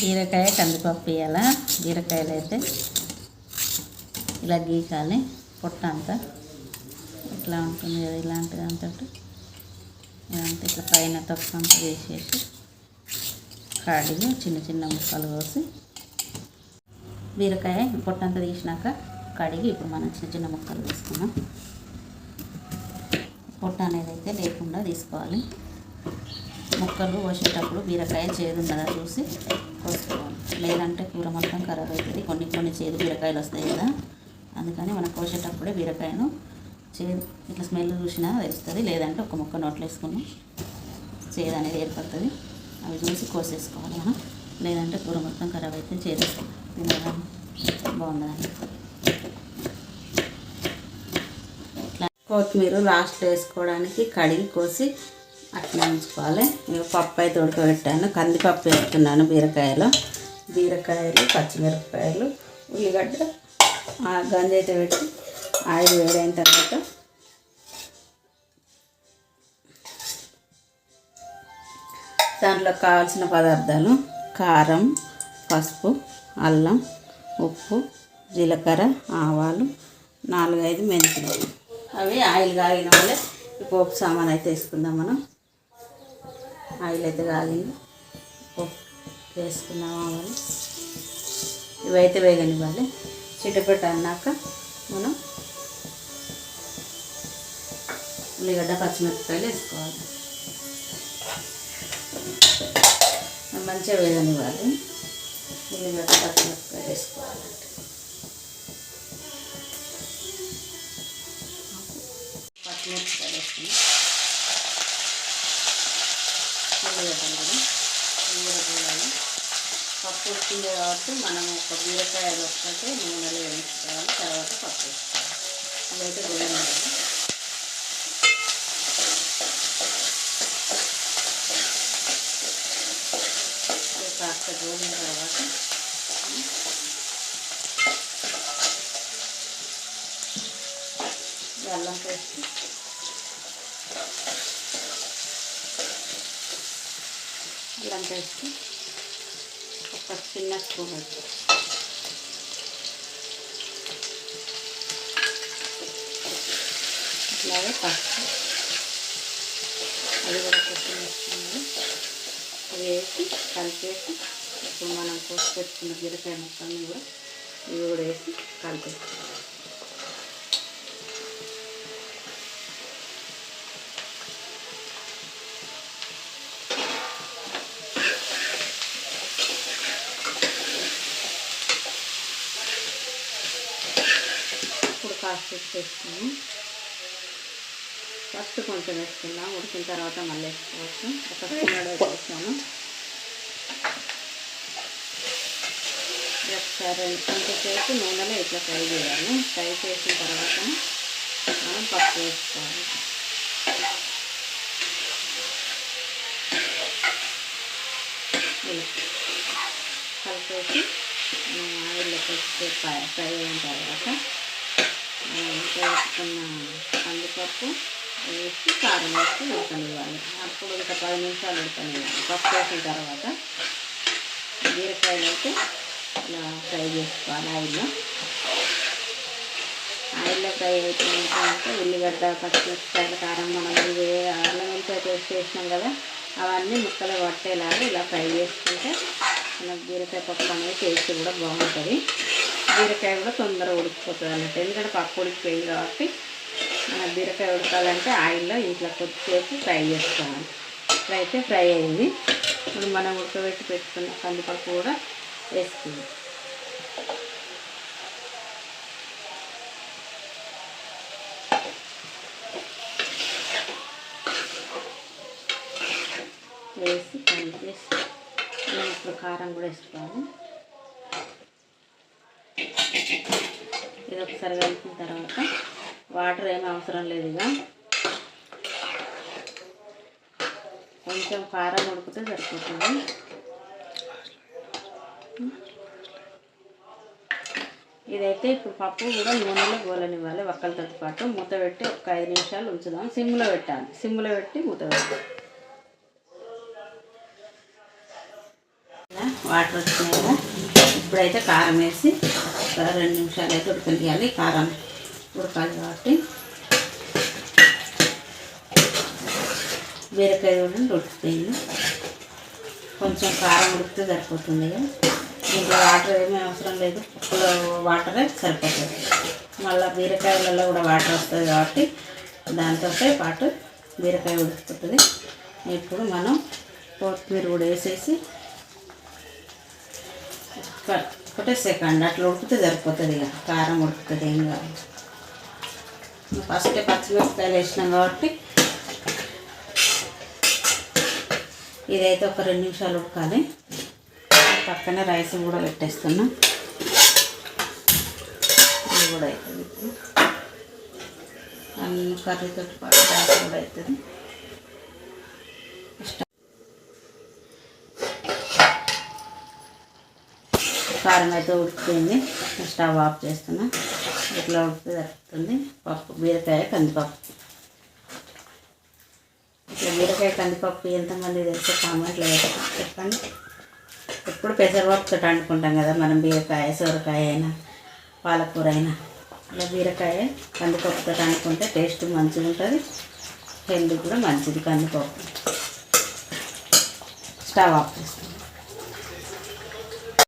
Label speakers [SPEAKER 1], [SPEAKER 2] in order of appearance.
[SPEAKER 1] బీరకాయ కందిపప్పు వేయాల? బీరకాయలు అయితే ఇలా గీకాలి. పొట్ట అంతా ఇట్లా ఉంటుంది కదా ఇలాంటిది అంతటి ఇదంతా ఇట్లా పైన తొక్క అంతా వేసేసి కడిగి చిన్న చిన్న ముక్కలు కోసి బీరకాయ పొట్టంతా తీసినాక కడిగి ఇప్పుడు మనం చిన్న చిన్న ముక్కలు తీసుకున్నాం పొట్ట అనేది అయితే లేకుండా తీసుకోవాలి. ముక్కలు కోసేటప్పుడు బీరకాయ చేదున్నదా చూసి కోసుకోవాలి లేదంటే కూర మొత్తం ఖరాబ్ అవుతుంది కొన్ని కొన్ని చేదు బీరకాయలు వస్తాయి కదా. అందుకని మనం కోసేటప్పుడే బీరకాయను చేదు ఇట్లా స్మెల్ చూసినా తెలుస్తుంది. లేదంటే ఒక ముక్క నోట్లో వేసుకున్నాం చేదు అనేది ఏర్పడుతుంది. అవి చూసి కోసేసుకోవాలి మనం. లేదంటే కూర మొత్తం ఖరాబ్ అయితే చేదు తినడం బాగుండదండి ఇట్లా. కొత్తిమీర లాస్ట్లో వేసుకోవడానికి కడిగి కోసి అట్లా ఉంచుకోవాలి. పప్పు అయితే ఉడకబెట్టాను కందిపప్పు వేస్తున్నాను బీరకాయలో. బీరకాయలు పచ్చిమిరపకాయలు ఉల్లిగడ్డ ఆ అయితే పెట్టి ఆయిల్ వేడైన తర్వాత దాంట్లో కావాల్సిన పదార్థాలు కారం పసుపు అల్లం ఉప్పు జీలకర్ర ఆవాలు నాలుగైదు మెంతులు. అవి ఆయిల్ కాగిన వల్లే ఈ పోపు సామాన్ అయితే వేసుకుందాం మనం. ఆయిల్ అయితే కాగింది పోపు వేసుకున్నాం ఆవాలు. ఇవైతే వేగనివ్వాలి. చిటపెట్ట అన్నాక మనం ఉల్లిగడ్డ పచ్చిమిరపకాయలు వేసుకోవాలి. మంచిగా వేగనివ్వాలి. ఉల్లిగడ్డ పచ్చిమిరపకాయలు వేసుకోవాలి. పచ్చిమిరపకాయలు వేసుకుని వేద్దాం కూడా కూర వేయాలి పప్పు వచ్చింది కాబట్టి మనం ఒక బీరకాయలు ఒక్కటే నూనెలో వేయించుకోవాలి తర్వాత పప్పు వేసుకోవాలి. ఇదైతే గోధుమ కాస్త గోలిన తర్వాత అల్లం పేస్ట్ అల్లం పేస్ట్ ఒక చిన్న స్పూన్ వచ్చి ఇట్లాగే పసుపు అది కూడా ఒక చిన్న స్పూన్ వేసి కలిపేసి ఇప్పుడు మనం కోసి పెట్టుకున్న బీరకాయ ముక్కల్ని కూడా ఇవి కూడా వేసి కలిపేస్తాం ఉప్పు వేసుకున్నాం ఫస్ట్ కొంచెం వేసుకుందాం ఉడికిన తర్వాత మళ్ళీ వేసుకోవచ్చు. ఒక స్పూన్ వేసాను. ఒకసారి కొంచెంసేపు నూనెలో ఇట్లా ఫ్రై చేయాలి. ఫ్రై చేసిన తర్వాత మనం పప్పు వేసుకోవాలి. కలిపేసి ఆయిల్లో కొద్దిసేపు ఫ్రై అయిన తర్వాత వేసుకున్న కందిపప్పు వేసి కారం వేసి ఉడకనివ్వాలి. అప్పుడు ఇంకా పది నిమిషాలు ఉడకనివ్వాలి. పప్పు వేసిన తర్వాత బీరకాయలు అయితే ఇలా ఫ్రై చేసుకోవాలి ఆయిల్లో. ఆయిల్లో ఫ్రై అయిపోయినాక ఉల్లిగడ్డ పచ్చిమిరపకాయల కారం మనం అల్లం వెల్లిపాయ పేస్ట్ వేసినాం కదా అవన్నీ ముక్కలు పట్టేలాగా ఇలా ఫ్రై చేసుకుంటే మనకు బీరకాయ పప్పు అనేది టేస్ట్ కూడా బాగుంటుంది. బీరకాయ కూడా తొందరగా ఉడికిపోతుంది అన్నట్టు. ఎందుకంటే పప్పు ఉడికిపోయింది కాబట్టి మన బీరకాయ ఉడకాలంటే ఆయిల్లో ఇంట్లో కొద్దిసేపు ఫ్రై చేసుకోవాలి. ఫ్రై అయితే ఫ్రై అయింది. ఇప్పుడు మనం ఉడకబెట్టి పెట్టుకున్న కందిపప్పు కూడా వేసుకుందాం. వేసి కలిపేసి ఇప్పుడు కారం కూడా వేసుకోవాలి. ఇది ఒకసారి కలిపిన తర్వాత వాటర్ ఏమీ అవసరం లేదు ఇక. కొంచెం కారం ఉడికితే సరిపోతుంది. ఇదైతే ఇప్పుడు పప్పు కూడా నూనెలో గోలనివ్వాలి ఒక్కలతో పాటు. మూత పెట్టి ఒక ఐదు నిమిషాలు ఉంచుదాం. సిమ్లో పెట్టాలి. సిమ్లో పెట్టి మూత పెట్టాలి వాటర్ వచ్చినాయి ఇప్పుడైతే కారం వేసి రెండు నిమిషాలు అయితే ఉడకనియాలి కారం ఉడకాలి కాబట్టి బీరకాయ కూడా ఉడికిపోయింది. కొంచెం కారం ఉడికితే సరిపోతుంది ఇక. దీంట్లో వాటర్ ఏమీ అవసరం లేదు. వాటరే సరిపోతుంది. మళ్ళీ బీరకాయలలో కూడా వాటర్ వస్తుంది కాబట్టి దాంతో పాటు బీరకాయ ఉడికిపోతుంది ఇప్పుడు మనం కొత్తిమీర కూడా వేసేసి ఒకటే సెకండ్ అట్లా ఉడికితే సరిపోతుంది ఇక. కారం ఉడుకుతుంది ఏం కాదు. ఫస్ట్ పచ్చిమిరపకాయలు వేసినాం కాబట్టి ఇదైతే ఒక రెండు నిమిషాలు ఉడకాలి. పక్కనే రైస్ కూడా పెట్టేస్తున్నా. ఇది కూడా అవుతుంది ఇప్పుడు. అన్ని కర్రీతో పాటు రైస్ కూడా అవుతుంది కారం అయితే ఉడికిపోయింది. స్టవ్ ఆఫ్ చేస్తున్నా. ఇట్లా ఉడికి దొరుకుతుంది. పప్పు బీరకాయ కందిపప్పు. ఇట్లా బీరకాయ కందిపప్పు ఎంతమంది తెలిస్తే కామెంట్లో చెప్పండి. ఎప్పుడు పెసరపప్పుతో వండుకుంటాం కదా మనం బీరకాయ సొరకాయ అయినా పాలకూర అయినా. ఇలా బీరకాయ కందిపప్పుతో వండుకుంటే టేస్ట్ మంచిగా ఉంటుంది. హెల్త్ కూడా మంచిది కందిపప్పు. స్టవ్ ఆఫ్ చేస్తాం